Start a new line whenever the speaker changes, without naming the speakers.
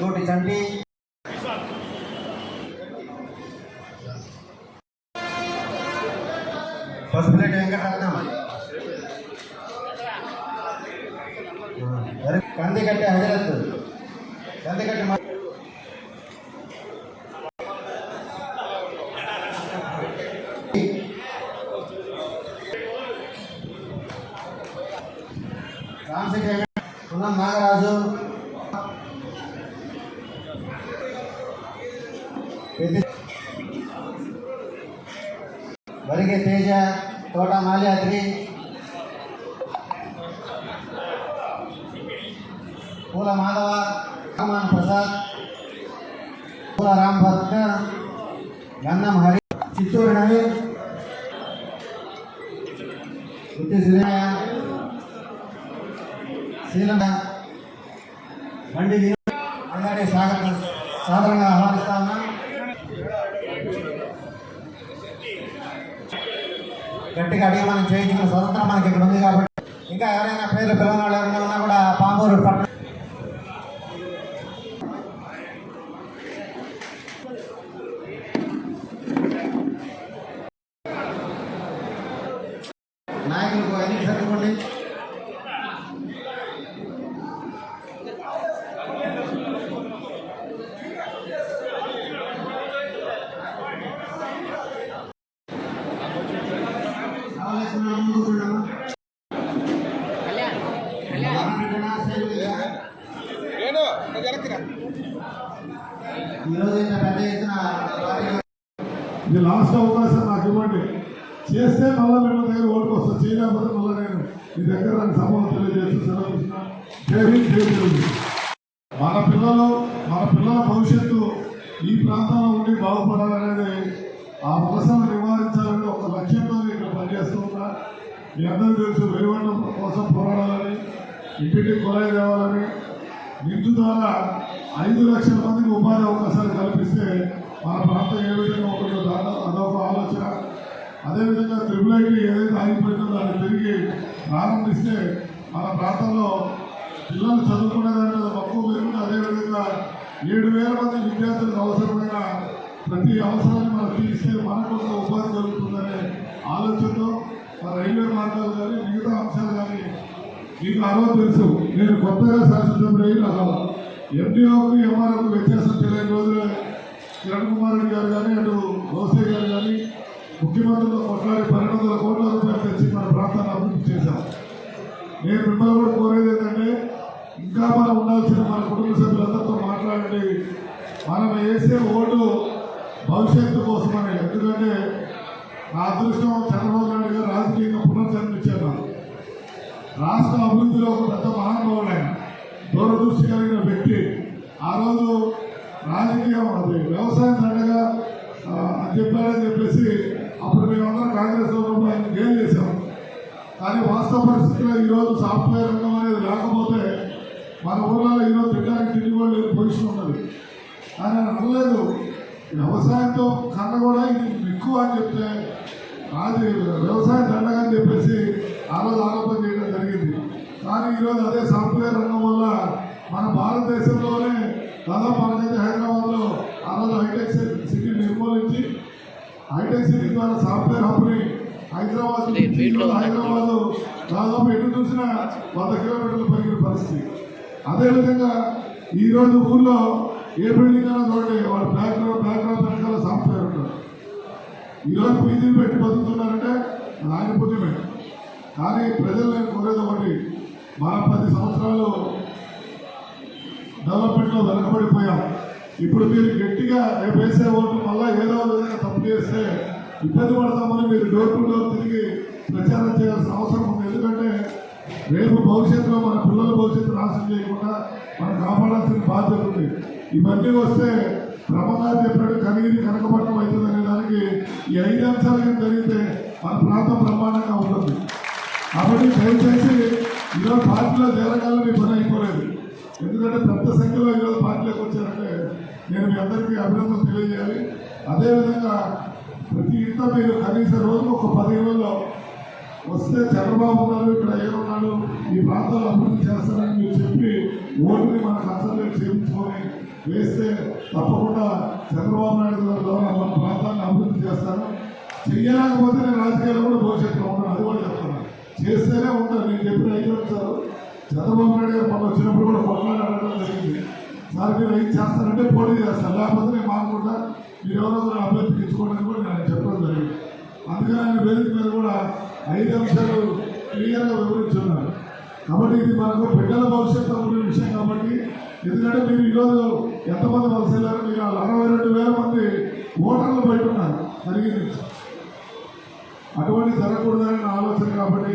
కోటి చంటి పసుపులేటి వెంకటరత్నం కందికట్టి హజరత్ కందికట్టి మ- రామశెట్టి వెంకట సున్నం నాగరాజు. పెద్ది వరిగే తేజ తోట మాల్యాద్రి పూల మాధవ రామాన్ ప్రసాద్ పూల రామ్ భక్త గన్నం హరి చిత్తూరు నవీన్ గుత్తి శ్రీమయ్య శ్రీలంక బండి వినోద్ అందరినీ స్వాగతం సాధారణంగా ఆహ్వానిస్తా ఉన్నాం గట్టిగా అడిగి మనం చేయించుకున్న స్వతంత్రం మనకి ఇక్కడ ఉంది కాబట్టి ఇంకా ఎవరైనా పేర్లు పిల్లల వాళ్ళు ఎవరైనా ఉన్నా కూడా పామూరు పట్టణ నాయకులకు ఎన్ని సరిపోండి
ఇది లాస్ట్ అవకాశం నాకు ఇవ్వండి. చేస్తే మళ్ళీ మిమ్మల్ని దగ్గర ఓటుకు వస్తాను చేయలేకపోతే మళ్ళీ నేను మీ దగ్గర నాకు సభలు తెలియజేస్తూ సెలవు మన పిల్లలు మన పిల్లల భవిష్యత్తు ఈ ప్రాంతంలో ఉండి బాగుపడాలనేది ఆ వలసను నివారించాలని ఒక లక్ష్యంతో ఇక్కడ పనిచేస్తూ ఉన్నా. మీ అందరూ తెలుసు వెలువడ్డ కోసం పోరాడాలని. ఇంటింటి కొలాయి తేవాలని నిధు ద్వారా ఐదు లక్షల మందికి ఉపాధి అవకాశాలు కల్పిస్తే మన ప్రాంతం ఏ విధంగా ఉంటుందో దాని అదొక ఆలోచన. అదేవిధంగా త్రిపుల్ ఐటీ ఏదైతే ఆగిపోయిందో దాన్ని తిరిగి ప్రారంభిస్తే మన ప్రాంతంలో పిల్లలు చదువుకునే దాని మీద మక్కువ పెరుగుతుంది. అదేవిధంగా ఏడు వేల మంది విద్యార్థులకు అవసరమైన ప్రతి అవసరాన్ని మనం తీస్తే మనకు ఒక ఉపాధి కలుగుతుందనే ఆలోచనతో మన రైల్వే మార్గాలు కానీ మిగతా అంశాలు కానీ మీకు అలా తెలుసు. నేను కొత్తగా శాసనసభ్యుడు అయిన ఎండిఓకి ఎంఆర్ఓకి వ్యత్యాసం తెలియని రోజులే. కిరణ్ కుమార్ రెడ్డి గారు కానీ అటు గోసే గారు కానీ ముఖ్యమంత్రితో కొట్లాడి పన్నెండు వందల కోట్ల రూపాయలు తెచ్చి మన ప్రాంతాన్ని అభివృద్ధి చేశాం నేను మిమ్మల్ని కూడా కోరేది ఏంటంటే ఇంకా మనం ఉండాల్సిన మన కుటుంబ సభ్యులందరితో మాట్లాడండి. మనం వేసే ఓటు భవిష్యత్తు కోసమని. ఎందుకంటే నా అదృష్టం చంద్రబాబు నాయుడు గారు రాజకీయ రాష్ట్ర అభివృద్ధిలో ఒక పెద్ద మహానుభావుడైన దూరదృష్టి కలిగిన వ్యక్తి. ఆ రోజు రాజకీయం అది. వ్యవసాయం దండగా అని చెప్పారని చెప్పేసి అప్పుడు మేమందరం కాంగ్రెస్ ఉన్నప్పుడు ఆయన గేమ్ చేశాం. కానీ వాస్తవ పరిస్థితిలో ఈరోజు సాఫ్ట్వేర్ రంగం అనేది లేకపోతే మన ఊళ్ళలో ఈరోజు తినడానికి తిండి కూడా లేని పొజిషన్ ఉన్నది. ఆయన అనలేదు. వ్యవసాయంతో కన్నా కూడా ఇది ఎక్కువ అని చెప్తే అది వ్యవసాయం దండగా అని చెప్పేసి ఆ రోజు ఆరోపణ చేయడం కానీ ఈరోజు అదే సాఫ్ట్వేర్ రంగం వల్ల మన భారతదేశంలోనే దాదాపు మనకైతే హైదరాబాద్లో ఆ రోజు హైటెక్ సిటీ నిర్మూలించి హైటెక్ సిటీ ద్వారా సాఫ్ట్వేర్ హబ్ని హైదరాబాద్ హైదరాబాద్ దాదాపు ఎటు చూసినా వంద కిలోమీటర్లు పెరిగిన పరిస్థితి. అదేవిధంగా ఈరోజు ఊళ్ళో ఏ బిల్డింగ్ అయినా చూడండి వాళ్ళ బ్యాక్గ్రౌండ్ బ్యాక్గ్రౌండ్ వెనకాల సాఫ్ట్వేర్ ఉంటారు ఈరోజు పీజీలు పెట్టి బతుకుతున్నారంటే ఆయన పుణ్యమే. కానీ ప్రజలు నేను కోరేది ఒకటి మనం పది సంవత్సరాలు డెవలప్మెంట్లో వెనకబడిపోయాం. ఇప్పుడు మీరు గట్టిగా రేపు వేసే ఓటు మళ్ళీ ఏదో విధంగా తప్పు చేస్తే ఇబ్బంది పడతామని మీరు డోర్ టు డోర్ తిరిగి ప్రచారం చేయాల్సిన అవసరం ఉంది. ఎందుకంటే రేపు భవిష్యత్తులో మన పిల్లల భవిష్యత్తు నాశనం చేయకుండా మనం కాపాడాల్సిన బాధ్యత ఉంది. ఇవన్నీ వస్తే క్రమంగా చెప్పాడు కనిగిరి కనకపట్నం అవుతుందనే దానికి ఈ ఐదు అంశాలు కానీ జరిగితే మన ప్రాంతం బ్రహ్మాండంగా ఉంటుంది. కాబట్టి దయచేసి ఈరోజు పార్టీలో చేరగాలని పని అయిపోలేదు. ఎందుకంటే పెద్ద సంఖ్యలో ఈరోజు పార్టీలోకి వచ్చారంటే నేను మీ అందరికీ అభినందనలు తెలియజేయాలి. అదేవిధంగా ప్రతి ఇంట్లో మీరు కనీసం రోజుకు ఒక పది రోజుల్లో వస్తే చంద్రబాబు గారు ఇక్కడ ఏమన్నాడు ఈ ప్రాంతాలు అభివృద్ధి చేస్తారని మీరు చెప్పి ఓటుని మన కన్సల్టేట్ చేయించుకొని వేస్తే తప్పకుండా చంద్రబాబు నాయుడు గారి ద్వారా మన ప్రాంతాన్ని అభివృద్ధి చేస్తారు. చేయలేకపోతే నేను రాజకీయాల్లో కూడా భవిష్యత్తులో ఉంటాను అది కూడా చెప్తాను చేస్తేనే ఉంటాను నేను చెప్పిన ఐదు సార్ చంద్రబాబు నాయుడు గారు వచ్చినప్పుడు కూడా కొట్లాడడం జరిగింది. సార్ మీరు ఏం చేస్తారంటే పోటీ చేస్తారు. లేకపోతే నేను మానకుండా మీరు ఎవరో ఒకరు అభ్యర్థికి ఇచ్చుకోవడానికి కూడా నేను చెప్పడం జరిగింది. అందుకని ఆయన వేదిక మీద కూడా ఐదు అంశాలు క్లియర్గా వివరించున్నారు. కాబట్టి ఇది మనకు బిడ్డల భవిష్యత్తు ఉండే విషయం కాబట్టి ఎందుకంటే మీరు ఈరోజు ఎంతమంది వలస వెళ్ళారు మీరు అరవై రెండు వేల మంది ఓటర్లు బయట ఉన్నారు. జరిగింది. అటువంటి జరగకూడదని ఆలోచన కాబట్టి